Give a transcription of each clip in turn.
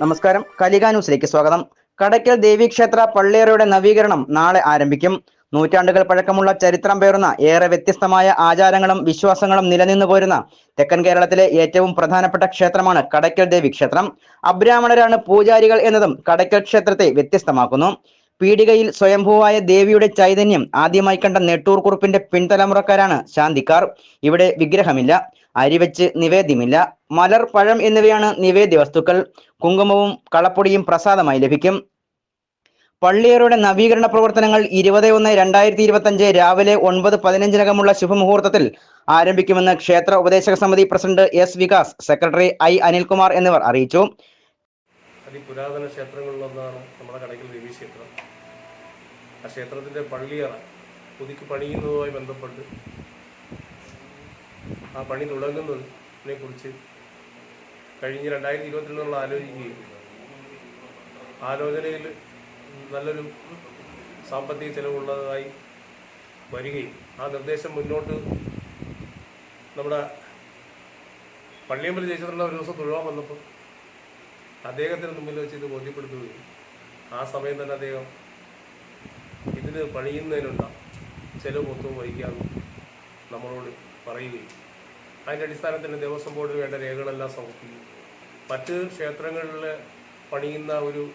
നമസ്കാരം. കലിക ന്യൂസിലേക്ക് സ്വാഗതം. കടയ്ക്കൽ ദേവീക്ഷേത്ര പള്ളിയറയുടെ നവീകരണം നാളെ ആരംഭിക്കും. നൂറ്റാണ്ടുകൾ പഴക്കമുള്ള ചരിത്രം പേറുന്ന ഏറെ വ്യത്യസ്തമായ ആചാരങ്ങളും വിശ്വാസങ്ങളും നിലനിന്നു പോരുന്ന തെക്കൻ കേരളത്തിലെ ഏറ്റവും പ്രധാനപ്പെട്ട ക്ഷേത്രമാണ് കടയ്ക്കൽ ദേവി ക്ഷേത്രം അബ്രാഹ്മണരാണ് പൂജാരികൾ എന്നതും കടയ്ക്കൽ ക്ഷേത്രത്തെ വ്യത്യസ്തമാക്കുന്നു. പീടികയിൽ സ്വയംഭൂവായ ദേവിയുടെ ചൈതന്യം ആദ്യമായി കണ്ട നെട്ടൂർ കുറുപ്പിന്റെ പിൻതലമുറക്കാരാണ് ശാന്തിക്കാർ. ഇവിടെ വിഗ്രഹമില്ല. അരിവെച്ച് നിവേദ്യമില്ല. മലർ പഴം എന്നിവയാണ് നിവേദ്യ വസ്തുക്കൾ. കുങ്കുമവും കളപ്പൊടിയും പ്രസാദമായി ലഭിക്കും. പള്ളിയറുടെ നവീകരണ പ്രവർത്തനങ്ങൾ ഇരുപത് ഒന്ന് രണ്ടായിരത്തി ഇരുപത്തി അഞ്ച് രാവിലെ ഒൻപത് പതിനഞ്ചിനകമുള്ള ശുഭമുഹൂർത്തത്തിൽ ആരംഭിക്കുമെന്ന് ക്ഷേത്ര ഉപദേശക സമിതി president S Vikas secretary I Anilkumar എന്നിവർ അറിയിച്ചു. അതിപുരാതന ക്ഷേത്രങ്ങളിലൊന്നാണ് നമ്മുടെ കടയ്ക്കൽ ദേവി ക്ഷേത്രം. ആ ക്ഷേത്രത്തിന്റെ പള്ളിയറ പുതുക്കി പണിയുന്നതുമായി ബന്ധപ്പെട്ട് ആ പണി തുടങ്ങുന്നതിനെ കുറിച്ച് കഴിഞ്ഞ രണ്ടായിരത്തി നമ്മൾ ആലോചിക്കുകയും ആലോചനയിൽ നല്ലൊരു സാമ്പത്തിക ചെലവുള്ളതായി വരികയും ആ നിർദ്ദേശം മുന്നോട്ട് നമ്മുടെ പള്ളിയമ്പല ജയിച്ചിട്ടുള്ള ഒരു ദിവസം തൊഴുവാൻ വന്നപ്പോൾ അദ്ദേഹത്തിന് മുമ്പിൽ വെച്ച് ഇത് ബോധ്യപ്പെടുത്തുകയും ആ സമയം തന്നെ അദ്ദേഹം ഇതിന് പണിയുന്നതിനുള്ള ചെലവ് മൊത്തവും വഹിക്കാമെന്ന് നമ്മളോട് പറയുകയും അതിന്റെ അടിസ്ഥാനത്തിൽ ദേവസ്വം ബോർഡിന് വേണ്ട രേഖകളെല്ലാം സമർപ്പിക്കും. മറ്റ് ക്ഷേത്രങ്ങളിൽ പണിയുന്ന ഒരു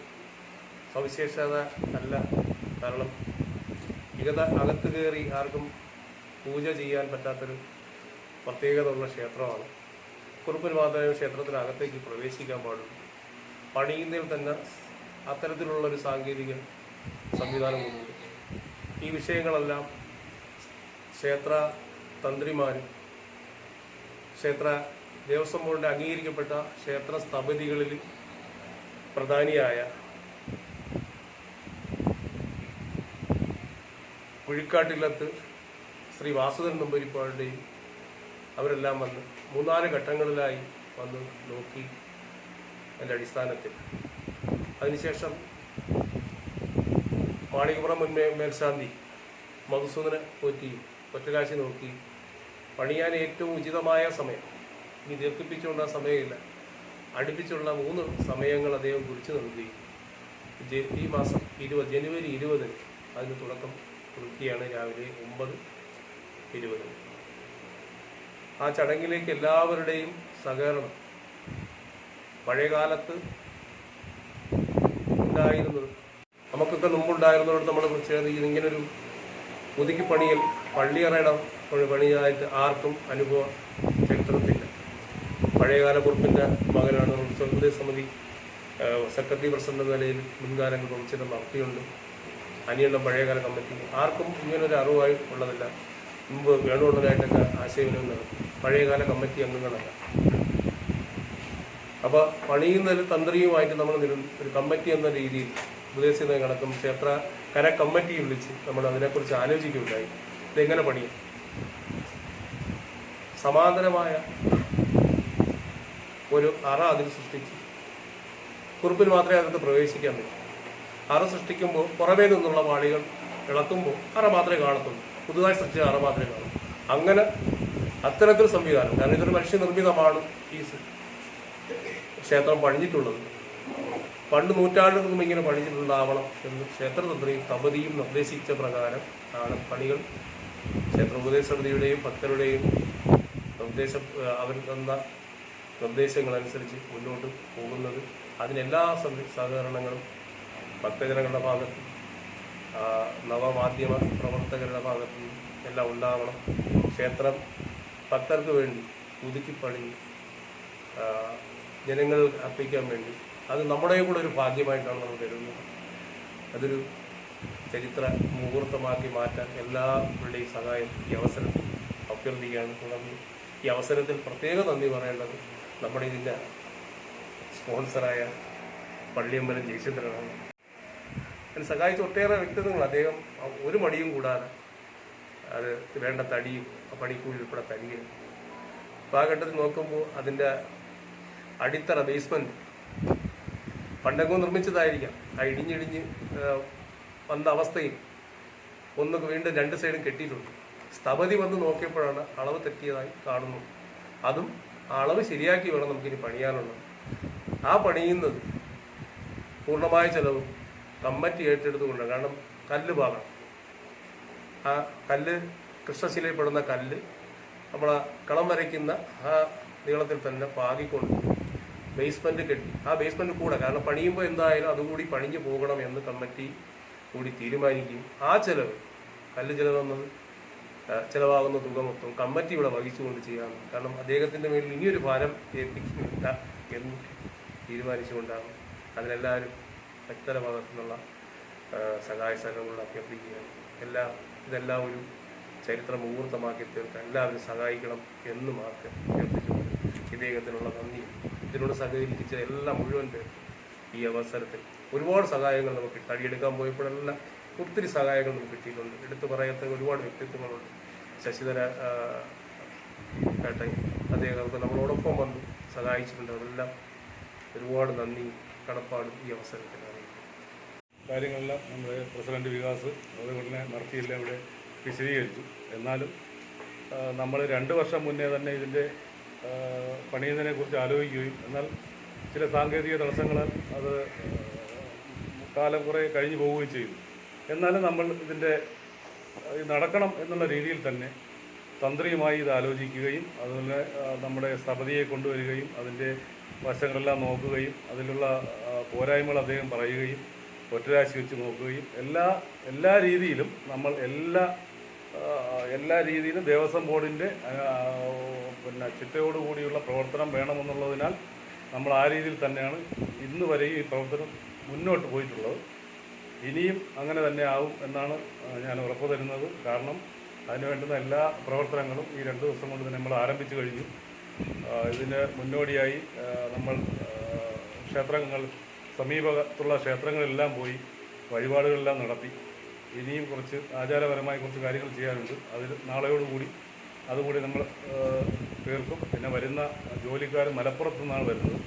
സവിശേഷത അല്ല. കാരണം ഇകത അകത്ത് കയറി ആർക്കും പൂജ ചെയ്യാൻ പറ്റാത്തൊരു പ്രത്യേകത ഉള്ള ക്ഷേത്രമാണ്. കുറുപ്പൻ മാത്രമേ ക്ഷേത്രത്തിനകത്തേക്ക് പ്രവേശിക്കാൻ പാടുള്ളൂ. പണിയുന്നതിൽ തന്നെ അത്തരത്തിലുള്ളൊരു സാങ്കേതിക സംവിധാനമുണ്ട് ഈ വിഷയങ്ങളെല്ലാം ക്ഷേത്ര തന്ത്രിമാരും ക്ഷേത്ര ദേവസ്വം ബോർഡിന്റെ അംഗീകരിക്കപ്പെട്ട ക്ഷേത്ര സ്ഥപതികളിൽ പ്രധാനിയായ കുഴിക്കാട്ടിലത്ത് ശ്രീ വാസുദേവൻ നമ്പൂരിപ്പാളുടെയും അവരെല്ലാം വന്ന് മൂന്നാൽ ഘട്ടങ്ങളിലായി വന്ന് നോക്കി അതിന്റെ അടിസ്ഥാനത്തിൽ. അതിനുശേഷം മാണികപുറം മുൻ മേൽശാന്തി മധുസൂദനെ പോറ്റിയും ഒറ്റകാശി നോക്കി പണിയാൻ ഏറ്റവും ഉചിതമായ സമയം. ഇനി ദീർഘിപ്പിച്ചുകൊണ്ട് ആ സമയമില്ല. അടുപ്പിച്ചുള്ള മൂന്ന് സമയങ്ങൾ അദ്ദേഹം കുറിച്ച് നൽകി. ഈ മാസം ഇരുപത് ജനുവരി ഇരുപതിന് അതിന് തുടക്കം കുറിക്കുകയാണ് രാവിലെ ഒമ്പത് ഇരുപതിന് ആ ചടങ്ങിലേക്ക് എല്ലാവരുടെയും സഹകരണം പഴയകാലത്ത് ഉണ്ടായിരുന്നത് നമുക്കൊക്കെ മുമ്പുണ്ടായിരുന്നവരോട് നമ്മൾ ചേർന്ന് ഇങ്ങനൊരു ഒതുക്കിപ്പണിയിൽ പണിയൽ പള്ളിയറയുടെ പണിയായിട്ട് ആർക്കും അനുഭവ ചരിത്രത്തില്ല. പഴയകാല കുറിപ്പിന്റെ മകനാണ് ഉത്സവ സമിതി സെക്രട്ടറി പ്രസിഡന്റ് നിലയിൽ മുൻകാലങ്ങൾ പ്രവർത്തിച്ചിട്ട് നടത്തിയുണ്ട് അനിയുള്ള പഴയകാല കമ്മിറ്റി. ആർക്കും ഇങ്ങനൊരു അറിവായി ഉള്ളതല്ല. മുമ്പ് വേണുള്ളതായിട്ടൊക്കെ ആശയവിനിമയം നടത്തി. പഴയകാല കമ്മിറ്റി അംഗങ്ങളല്ല. അപ്പോൾ പണിയുന്നതിൽ തന്ത്രിയുമായിട്ട് നമ്മൾ ഒരു കമ്മിറ്റി എന്ന രീതിയിൽ ഉപദേശിക്കുന്ന കണക്കും ക്ഷേത്ര കര കമ്മിറ്റി വിളിച്ച് നമ്മൾ അതിനെക്കുറിച്ച് ആലോചിക്കുകയുണ്ടായി. ഇതെങ്ങനെ പണിയും? സമാന്തരമായ ഒരു അറ അതിൽ സൃഷ്ടിച്ച്. കുറിപ്പിൽ മാത്രമേ അതിനകത്ത് പ്രവേശിക്കാൻ പറ്റൂ. അറ സൃഷ്ടിക്കുമ്പോൾ പുറമേ നിന്നുള്ള വാളികൾ ഇളക്കുമ്പോൾ അറ മാത്രമേ കാണത്തുള്ളൂ. പുതുതായി സൃഷ്ടിച്ച അറ മാത്രമേ കാണൂ. അങ്ങനെ അത്തരത്തിൽ സംവിധാനം കാരണം ഇതൊരു മനുഷ്യ നിർമ്മിതമാണ് ഈ ക്ഷേത്രം പണിഞ്ഞിട്ടുള്ളത്. പണ്ട് നൂറ്റാണ്ടുകൾ മുമ്പ് ഇങ്ങനെ പണിഞ്ഞിട്ടുണ്ടാവണം എന്ന് ക്ഷേത്രതന്ത്രിയും തപതിയും നിർദ്ദേശിച്ച പ്രകാരം ആണ് പണികൾ ക്ഷേത്ര ഉപദേശ സമിതിയുടെയും ഭക്തരുടെയും നിർദ്ദേശം അവർ തന്ന നിർദ്ദേശങ്ങളനുസരിച്ച് മുന്നോട്ട് പോകുന്നത് അതിനെല്ലാ സഹകരണങ്ങളും ഭക്തജനങ്ങളുടെ ഭാഗത്ത് നവമാധ്യമ പ്രവർത്തകരുടെ ഭാഗത്ത് എല്ലാം ഉണ്ടാവണം. ക്ഷേത്രം ഭക്തർക്ക് വേണ്ടി പുതുക്കിപ്പണിഞ്ഞ് ജനങ്ങൾ അർപ്പിക്കാൻ വേണ്ടി. അത് നമ്മുടെ കൂടെ ഒരു ഭാഗ്യമായിട്ടാണ് നമ്മൾ കരുതുന്നത്. അതൊരു ചരിത്ര മുഹൂർത്തമാക്കി മാറ്റാൻ എല്ലാവരുടെയും സഹായം ഈ അവസരത്തിൽ അഭ്യർത്ഥിക്കുകയാണ്. തുടർന്ന് ഈ അവസരത്തിൽ പ്രത്യേക നന്ദി പറയേണ്ടത് നമ്മുടെ ഇതിന്റെ സ്പോൺസറായ പള്ളിയമ്പലം ജയചന്ദ്രനാണ്. അതിന് സഹായിച്ച ഒട്ടേറെ വ്യക്തിത്വങ്ങൾ. അദ്ദേഹം ഒരു മടിയും കൂടാതെ അത് വേണ്ട തടിയും പണിക്കൂലി ഉൾപ്പെടെ തരികയും അപ്പോൾ ആ ഘട്ടത്തിൽ നോക്കുമ്പോൾ അതിന്റെ അടിത്തറ ബേസ്മെന്റ് പണ്ടെങ്ങോ നിർമ്മിച്ചതായിരിക്കാം. ആ ഇടിഞ്ഞിടിഞ്ഞ് വന്ന അവസ്ഥയിൽ ഒന്ന് വീണ്ടും രണ്ട് സൈഡും കെട്ടിയിട്ടുണ്ട്. സ്ഥപതി വന്ന് നോക്കിയപ്പോഴാണ് അളവ് തെറ്റിയതായി കാണുന്നു. അതും അളവ് ശരിയാക്കി വേണം നമുക്കിനി പണിയാനുള്ളത്. ആ പണിയുന്നത് പൂർണമായ ചെലവും കമ്മറ്റി ഏറ്റെടുത്തുകൊണ്ട് കാരണം കല്ല് പാകണം. ആ കല്ല് കൃഷ്ണശിലയിൽപ്പെടുന്ന കല്ല് നമ്മൾ കളം വരയ്ക്കുന്ന ആ നീളത്തിൽ തന്നെ പാകിക്കൊണ്ട് ബേസ്മെന്റ് കെട്ടി. ആ ബേസ്മെന്റ് കൂടെ. കാരണം പണിയുമ്പോൾ എന്തായാലും അതുകൂടി പണിഞ്ഞു പോകണം എന്ന് കമ്മിറ്റി കൂടി തീരുമാനിക്കുകയും ആ ചെലവ് കല്ല് ചെലവെന്നത് ചിലവാകുന്ന തുക മൊത്തം കമ്മിറ്റി ഇവിടെ വഹിച്ചുകൊണ്ട് ചെയ്യാമെന്ന് കാരണം അദ്ദേഹത്തിന്റെ മേലിൽ ഇനിയൊരു ഭാരം ഏൽപ്പിക്കുന്നില്ല എന്ന് തീരുമാനിച്ചുകൊണ്ടാണ് അതിലെല്ലാവരും വ്യക്തര ഭാഗത്തു നിന്നുള്ള ആ, സഹായ സഹകരണങ്ങൾ അഭ്യർത്ഥിക്കുകയാണ്. എല്ലാ ഇതെല്ലാം ഒരു ചരിത്ര മുഹൂർത്തമാക്കി തീർക്കാൻ എല്ലാവരും സഹായിക്കണം എന്ന് മാത്രം അഭ്യർത്ഥിച്ചുകൊണ്ട് ഇദ്ദേഹത്തിനുള്ള നന്ദി ഇതിനോട് സഹകരിച്ച എല്ലാ മുഴുവൻ പേർ ഈ അവസരത്തിൽ ഒരുപാട് സഹായങ്ങൾ നമുക്ക് തടിയെടുക്കാൻ പോയപ്പോഴെല്ലാം ഒത്തിരി സഹായങ്ങൾ നമുക്ക് കിട്ടിയിട്ടുണ്ട്. എടുത്തു പറയാത്ത ഒരുപാട് വ്യക്തിത്വങ്ങളുണ്ട്. ശശിധര കേട്ടെ അദ്ദേഹം നമ്മളോടൊപ്പം വന്നു സഹായിച്ചിട്ടുണ്ട്. അതെല്ലാം ഒരുപാട് നന്ദി കടപ്പാടും ഈ അവസരത്തിൽ കാര്യങ്ങളെല്ലാം നമ്മുടെ പ്രസിഡന്റ് വികാസ് അതുകൊണ്ട് തന്നെ മർത്തിയെല്ലാം ഇവിടെ വിശദീകരിച്ചു. എന്നാലും നമ്മൾ രണ്ട് വർഷം മുന്നേ തന്നെ ഇതിന്റെ പണിയുന്നതിനെ കുറിച്ച് ആലോചിക്കുകയും എന്നാൽ ചില സാങ്കേതിക തടസ്സങ്ങളാൽ അത് കാലം കുറേ കഴിഞ്ഞു പോവുകയും ചെയ്തു. എന്നാലും നമ്മൾ ഇതിന്റെ നടക്കണം എന്നുള്ള രീതിയിൽ തന്നെ തന്ത്രിയുമായി ഇത് ആലോചിക്കുകയും അതുപോലെ നമ്മുടെ സപതിയെ കൊണ്ടുവരികയും അതിന്റെ വശങ്ങളെല്ലാം നോക്കുകയും അതിലുള്ള പോരായ്മകൾ അദ്ദേഹം പറയുകയും ഒറ്റരാശി വെച്ച് നോക്കുകയും എല്ലാ എല്ലാ രീതിയിലും നമ്മൾ എല്ലാ എല്ലാ രീതിയിലും ദേവസ്വം ബോർഡിന്റെ പിന്നെ ചിട്ടയോടുകൂടിയുള്ള പ്രവർത്തനം വേണമെന്നുള്ളതിനാൽ നമ്മൾ ആ രീതിയിൽ തന്നെയാണ് ഇന്ന് വരെയും ഈ പ്രവർത്തനം മുന്നോട്ട് പോയിട്ടുള്ളത്. ഇനിയും അങ്ങനെ തന്നെ ആവും എന്നാണ് ഞാൻ ഉറപ്പ് തരുന്നത്. കാരണം അതിന് വേണ്ടുന്ന എല്ലാ പ്രവർത്തനങ്ങളും ഈ രണ്ട് ദിവസം കൊണ്ട് തന്നെ നമ്മൾ ആരംഭിച്ചു കഴിഞ്ഞു. ഇതിന് മുന്നോടിയായി നമ്മൾ ക്ഷേത്രങ്ങൾ സമീപത്തുള്ള ക്ഷേത്രങ്ങളെല്ലാം പോയി വഴിപാടുകളെല്ലാം നടത്തി. ഇനിയും കുറച്ച് ആചാരപരമായി കുറച്ച് കാര്യങ്ങൾ ചെയ്യാനുണ്ട്. അതിൽ നാളെയോടുകൂടി അതുകൂടി നമ്മൾ തീർക്കും. പിന്നെ വരുന്ന ജോലിക്കാർ മലപ്പുറത്ത് നിന്നാണ് വരുന്നത്.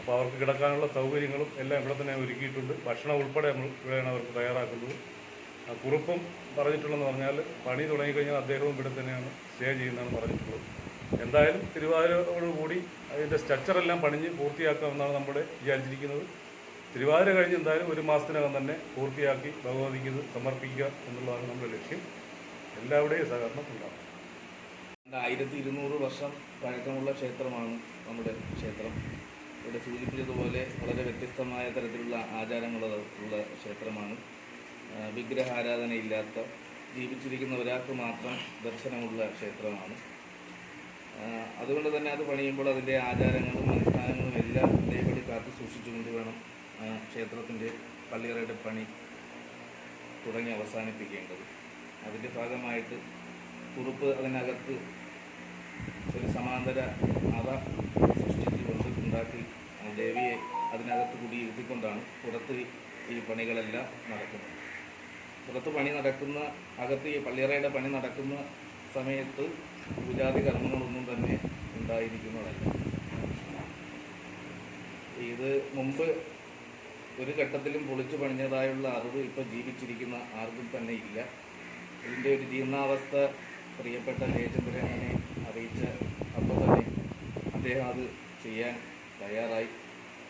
അപ്പോൾ അവർക്ക് കിടക്കാനുള്ള സൗകര്യങ്ങളും എല്ലാം ഇവിടെ തന്നെ ഒരുക്കിയിട്ടുണ്ട്. ഭക്ഷണം ഉൾപ്പെടെ നമ്മൾ ഇവിടെയാണ് അവർക്ക് തയ്യാറാക്കുന്നത്. കുറിപ്പും പറഞ്ഞിട്ടുള്ളതെന്ന് പറഞ്ഞാൽ പണി തുടങ്ങിക്കഴിഞ്ഞാൽ അദ്ദേഹവും ഇവിടെ തന്നെയാണ് സ്റ്റേ ചെയ്യുന്നതാണ് പറഞ്ഞിട്ടുള്ളത്. എന്തായാലും തിരുവാതിരയോടുകൂടി അതിന്റെ സ്ട്രക്ചറെല്ലാം പണിഞ്ഞ് പൂർത്തിയാക്കാമെന്നാണ് നമ്മുടെ വിചാരിച്ചിരിക്കുന്നത്. തിരുവാതിര കഴിഞ്ഞ് എന്തായാലും ഒരു മാസത്തിനകം തന്നെ പൂർത്തിയാക്കി ഭഗവതിക്ക് സമർപ്പിക്കുക എന്നുള്ളതാണ് നമ്മുടെ ലക്ഷ്യം. എല്ലാവരുടെയും സഹകരണം ഉണ്ടാകും ആയിരത്തി ഇരുന്നൂറ് വർഷം പഴക്കമുള്ള ക്ഷേത്രമാണ് നമ്മുടെ ക്ഷേത്രം. ഇവിടെ സൂചിപ്പിച്ചതുപോലെ വളരെ വ്യത്യസ്തമായ തരത്തിലുള്ള ആചാരങ്ങൾ ഉള്ള ക്ഷേത്രമാണ്. വിഗ്രഹാരാധനയില്ലാത്ത ജീവിച്ചിരിക്കുന്ന ഒരാൾക്ക് മാത്രം ദർശനമുള്ള ക്ഷേത്രമാണ്. അതുകൊണ്ട് തന്നെ അത് പണിയുമ്പോൾ അതിന്റെ ആചാരങ്ങളും അനുഷ്ഠാനങ്ങളും എല്ലാം അതേപടി കാത്തു സൂക്ഷിച്ചുകൊണ്ട് വേണം ക്ഷേത്രത്തിന്റെ പള്ളിയറയുടെ പണി തുടങ്ങി അവസാനിപ്പിക്കേണ്ടത്. അതിന്റെ ഭാഗമായിട്ട് കുറുപ്പ് അതിനകത്ത് ഒരു സമാന്തര അറ സൃഷ്ടിച്ചുകൊണ്ട് ഉണ്ടാക്കി ദേവിയെ അതിനകത്ത് കൂടി ഇരുത്തിക്കൊണ്ടാണ് പുറത്ത് ഈ പണികളെല്ലാം നടക്കുന്നത്. പുറത്ത് പണി നടക്കുന്ന അകത്ത് ഈ പള്ളിയറയുടെ പണി നടക്കുന്ന സമയത്ത് പൂജാതി കർമ്മങ്ങളൊന്നും തന്നെ ഉണ്ടായിരിക്കുന്നതല്ല. ഇത് മുമ്പ് ഒരു ഘട്ടത്തിലും പൊളിച്ചു പണിഞ്ഞതായുള്ള അറിവ് ഇപ്പോൾ ജീവിച്ചിരിക്കുന്ന ആർക്കും തന്നെ ഇല്ല. ഇതിന്റെ ഒരു ജീർണാവസ്ഥ പ്രിയപ്പെട്ട ജയചന്ദ്രനെ അറിയിച്ച അപ്പോൾ തന്നെ അദ്ദേഹം അത് ചെയ്യാൻ തയ്യാറായി.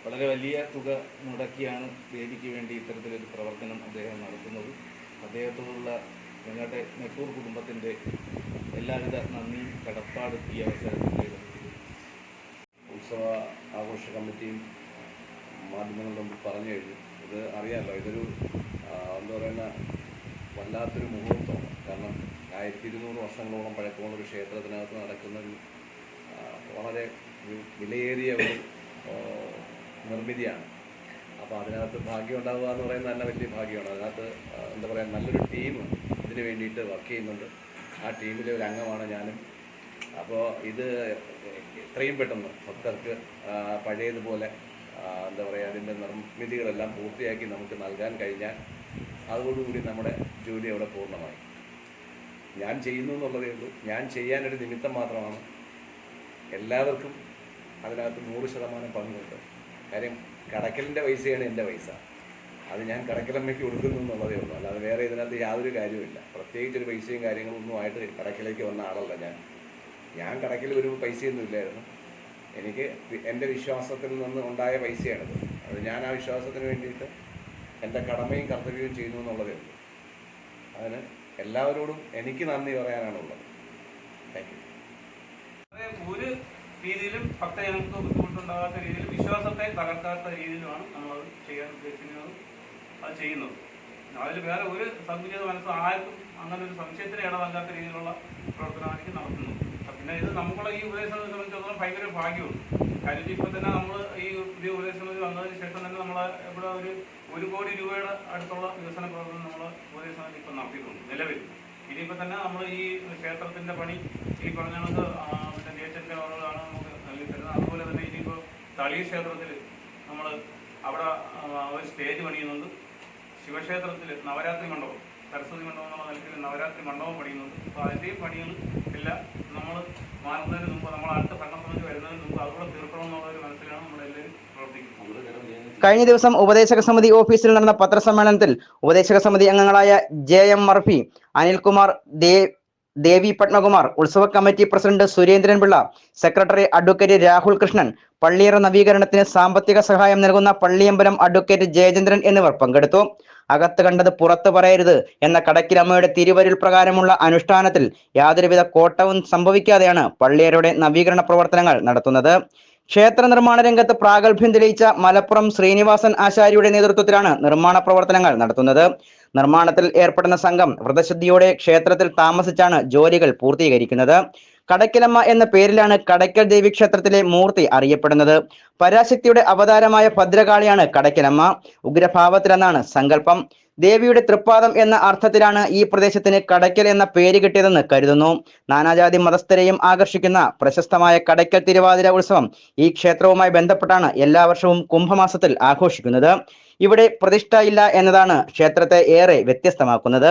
വളരെ വലിയ തുക മുടക്കിയാണ് ദേവിക്ക് വേണ്ടി ഇത്തരത്തിലൊരു പ്രവർത്തനം അദ്ദേഹം നടത്തുന്നത്. അദ്ദേഹത്തോടുള്ള ഞങ്ങളുടെ നെട്ടൂർ കുടുംബത്തിന്റെ എല്ലാവിധ നന്ദി കടപ്പാട് ഈ അവസരത്തിൽ ഉത്സവ ആഘോഷ കമ്മിറ്റിയും മാധ്യമങ്ങളും പറഞ്ഞു കഴിഞ്ഞു. ഇത് അറിയാമല്ലോ ഇതൊരു എന്താ പറയുന്ന വല്ലാത്തൊരു മുഹൂർത്തമാണ്. കാരണം ആയിരത്തി ഇരുന്നൂറ് വർഷങ്ങളോളം പഴക്കമുള്ള ഒരു ക്ഷേത്രത്തിനകത്ത് നടക്കുന്ന ഒരു വളരെ വിലയേറിയ ഒരു നിർമ്മിതിയാണ്. അപ്പോൾ അതിനകത്ത് ഭാഗ്യം ഉണ്ടാവുക എന്ന് പറയുന്നത് നല്ല വലിയ ഭാഗ്യമാണ്. അതിനകത്ത് എന്താ പറയുക നല്ലൊരു ടീം ഇതിന് വേണ്ടിയിട്ട് വർക്ക് ചെയ്യുന്നുണ്ട്. ആ ടീമിലെ ഒരു അംഗമാണ് ഞാനും. അപ്പോൾ ഇത് എത്രയും പെട്ടെന്ന് ഭക്തർക്ക് പഴയതുപോലെ എന്താ പറയുക അതിന്റെ നിർമ്മിതികളെല്ലാം പൂർത്തിയാക്കി നമുക്ക് നൽകാൻ കഴിഞ്ഞാൽ അതോടുകൂടി നമ്മുടെ ജോലി അവിടെ പൂർണമായി. ഞാൻ ചെയ്യുന്നു എന്നുള്ളതേ ഉള്ളൂ. ഞാൻ ചെയ്യാനൊരു നിമിത്തം മാത്രമാണ്. എല്ലാവർക്കും അതിനകത്ത് നൂറ് ശതമാനം പങ്കുണ്ട്. കാര്യം കടക്കലിന്റെ പൈസയാണ് എന്റെ പൈസ. അത് ഞാൻ കടക്കലമ്മയ്ക്ക് കൊടുക്കുന്നു എന്നുള്ളതേ ഉള്ളൂ. അല്ലാതെ വേറെ ഇതിനകത്ത് യാതൊരു കാര്യമില്ല പ്രത്യേകിച്ച് ഒരു പൈസയും കാര്യങ്ങളും ഒന്നും ആയിട്ട് കടക്കിലേക്ക് വന്ന ആളല്ല ഞാൻ. ഞാൻ കടക്കിൽ ഒരു പൈസയൊന്നും ഇല്ലായിരുന്നു. എനിക്ക് എന്റെ വിശ്വാസത്തിൽ നിന്ന് ഉണ്ടായ പൈസയാണിത്. അത് ഞാൻ ആ വിശ്വാസത്തിന് വേണ്ടിയിട്ട് എന്റെ കടമയും കർത്തവ്യവും ചെയ്യുന്നു എന്നുള്ളതേ ഉള്ളൂ അതിന് എല്ലാവരോടും എനിക്ക് നന്ദി പറയാനാണുള്ളത്. താങ്ക് യു ഒരു രീതിയിലും ഭക്തജനങ്ങൾക്ക് ബുദ്ധിമുട്ടുണ്ടാകാത്ത രീതിയിൽ വിശ്വാസത്തെ തകർക്കാത്ത രീതിയിലുമാണ് നമ്മളത് ചെയ്യാൻ ഉദ്ദേശിക്കുന്നത് അത് ചെയ്യുന്നത്. അതിൽ വേറെ ഒരു സങ്കുചിത മനസ്സും ആർക്കും അങ്ങനെ ഒരു സംശയത്തിന് ഇടവല്ലാത്ത രീതിയിലുള്ള പ്രവർത്തനമായിരിക്കും നടത്തുന്നത് പിന്നെ ഇത് നമുക്കുള്ള ഈ ഉപദേശം സംബന്ധിച്ചിടത്തോളം ഭയങ്കര ഭാഗ്യമുണ്ട് കാര്യം ഇപ്പം തന്നെ നമ്മൾ ഈ പുതിയ ഉപദേശം വന്നതിന് ശേഷം തന്നെ നമ്മൾ ഇവിടെ ഒരു ഒരു കോടി രൂപയുടെ അടുത്തുള്ള വികസന പ്രവർത്തനം നമ്മൾ ഉപദേശം ഇപ്പം നടത്തിയിട്ടുണ്ട് നിലവിൽ. ഇനിയിപ്പോൾ തന്നെ നമ്മൾ ഈ ക്ഷേത്രത്തിന്റെ പണി ഈ പറഞ്ഞ കണക്ക് മറ്റേ നേച്ചറിന്റെ ഓരോന്നാണ് നമുക്ക് നൽകി തരുന്നത്. അതുപോലെ തന്നെ ഇനിയിപ്പോൾ തളി ക്ഷേത്രത്തിൽ നമ്മൾ അവിടെ ഒരു സ്റ്റേജ് പണിയുന്നുണ്ട്. ശിവക്ഷേത്രത്തിൽ നവരാത്രി മണ്ഡപം. സരസ്വതി മണ്ഡപം എന്നുള്ള നിലയ്ക്ക് നവരാത്രി മണ്ഡപം പണിയുന്നുണ്ട്. അപ്പോൾ അതിന്റെയും പണികൾ എല്ലാം നമ്മൾ മാറുന്നതിന് മുമ്പ് നമ്മൾ അടുത്ത ഭരണസമിതി വരുന്നതിന് മുമ്പ് അതുകൂടെ തീർക്കണം എന്നുള്ള ഒരു മനസ്സിലാണ് നമ്മളെല്ലാവരും പ്രവർത്തിക്കുന്നത്. കഴിഞ്ഞ ദിവസം ഉപദേശക സമിതി ഓഫീസിൽ നടന്ന പത്രസമ്മേളനത്തിൽ ഉപദേശക സമിതി അംഗങ്ങളായ ജെ എം മർഫി അനിൽകുമാർ ദേ ദേവി പത്മകുമാർ ഉത്സവ committee president Surendran Pillai secretary advocate Rahul Krishnan പള്ളിയറ നവീകരണത്തിന് സാമ്പത്തിക സഹായം നൽകുന്ന പള്ളിയമ്പലം അഡ്വക്കേറ്റ് ജയചന്ദ്രൻ എന്നിവർ പങ്കെടുത്തു. അകത്ത് കണ്ടത് പുറത്ത് പറയരുത് എന്ന കടക്കിലമ്മയുടെ തിരുവരുൾ പ്രകാരമുള്ള അനുഷ്ഠാനത്തിൽ യാതൊരുവിധ കോട്ടവും സംഭവിക്കാതെയാണ് പള്ളിയരുടെ നവീകരണ പ്രവർത്തനങ്ങൾ നടത്തുന്നത്. ക്ഷേത്ര നിർമ്മാണ രംഗത്ത് പ്രാഗൽഭ്യം തെളിയിച്ച മലപ്പുറം ശ്രീനിവാസൻ ആശാരിയുടെ നേതൃത്വത്തിലാണ് നിർമ്മാണ പ്രവർത്തനങ്ങൾ നടത്തുന്നത്. നിർമ്മാണത്തിൽ ഏർപ്പെടുന്ന സംഘം വ്രതശുദ്ധിയോടെ ക്ഷേത്രത്തിൽ താമസിച്ചാണ് ജോലികൾ പൂർത്തീകരിക്കുന്നത്. കടക്കലമ്മ എന്ന പേരിലാണ് കടയ്ക്കൽ ദേവി ക്ഷേത്രത്തിലെ മൂർത്തി അറിയപ്പെടുന്നത്. പരാശക്തിയുടെ അവതാരമായ ഭദ്രകാളിയാണ് കടയ്ക്കലമ്മ. ഉഗ്രഭാവത്തിലെന്നാണ് സങ്കല്പം. ദേവിയുടെ തൃപ്പാദം എന്ന അർത്ഥത്തിലാണ് ഈ പ്രദേശത്തിന് കടയ്ക്കൽ എന്ന പേര് കിട്ടിയതെന്ന് കരുതുന്നു. നാനാജാതി മതസ്ഥരെയും ആകർഷിക്കുന്ന പ്രശസ്തമായ കടയ്ക്കൽ തിരുവാതിര ഉത്സവം ഈ ക്ഷേത്രവുമായി ബന്ധപ്പെട്ടാണ് എല്ലാ വർഷവും കുംഭമാസത്തിൽ ആഘോഷിക്കുന്നത്. ഇവിടെ പ്രതിഷ്ഠയില്ല എന്നതാണ് ക്ഷേത്രത്തെ ഏറെ വ്യത്യസ്തമാക്കുന്നത്.